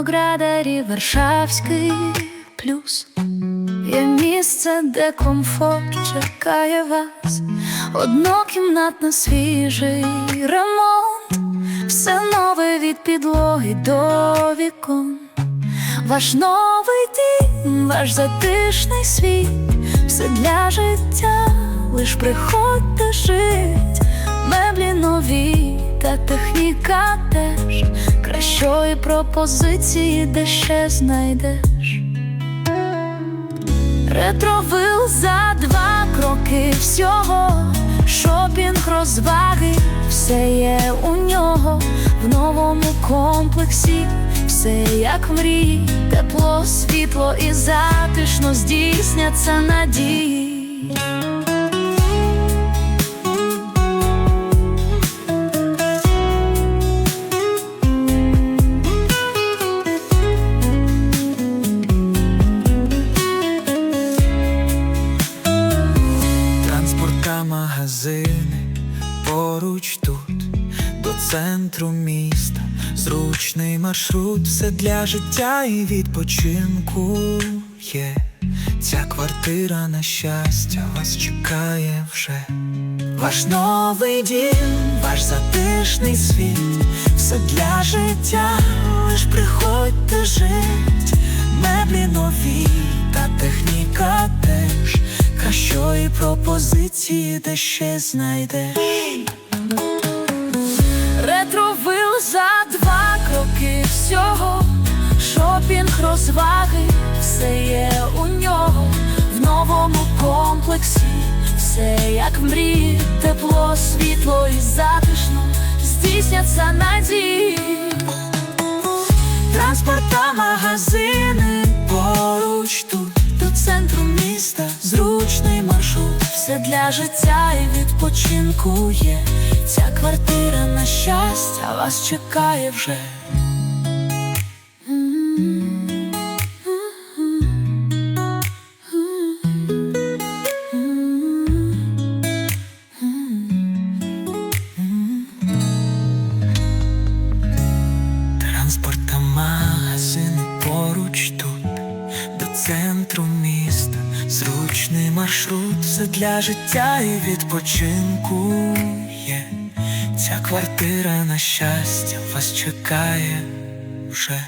виноградарі Варшавський плюс. Є місце, де комфорт чекає вас, однокімнатна свіжий ремонт, все нове від підлоги до вікон. Ваш новий дім, ваш затишний світ, все для життя, лиш приходьте жить, меблі нові та техніка теж кращої пропозиції, де ще знайдеш. Ретровил за два кроки всього, шопінг, розваги, все є у нього в новому комплексі, все як мрії, тепло, світло і затишно здійсняться надії. Та магазини поруч тут, до центру міста, зручний маршрут, все для життя і відпочинку є. Ця квартира на щастя вас чекає вже. Ваш новий дім, ваш затишний світ, все для життя, лиш приходьте жить, меблі нові та техніка теж пропозиції, де ще знайдеш. Ретровил за два кроки всього, шопінг, розваги, все є у нього в новому комплексі, все як в мрії, тепло, світло і затишно здійсняться надії. Транспорт та магазини поруч тут, До центру міста зручний маршрут. все для життя і відпочинку є. Ця квартира на щастя вас чекає вже. Транспорт зручний маршрут, все для життя і відпочинку є. Ця квартира на щастя вас чекає вже.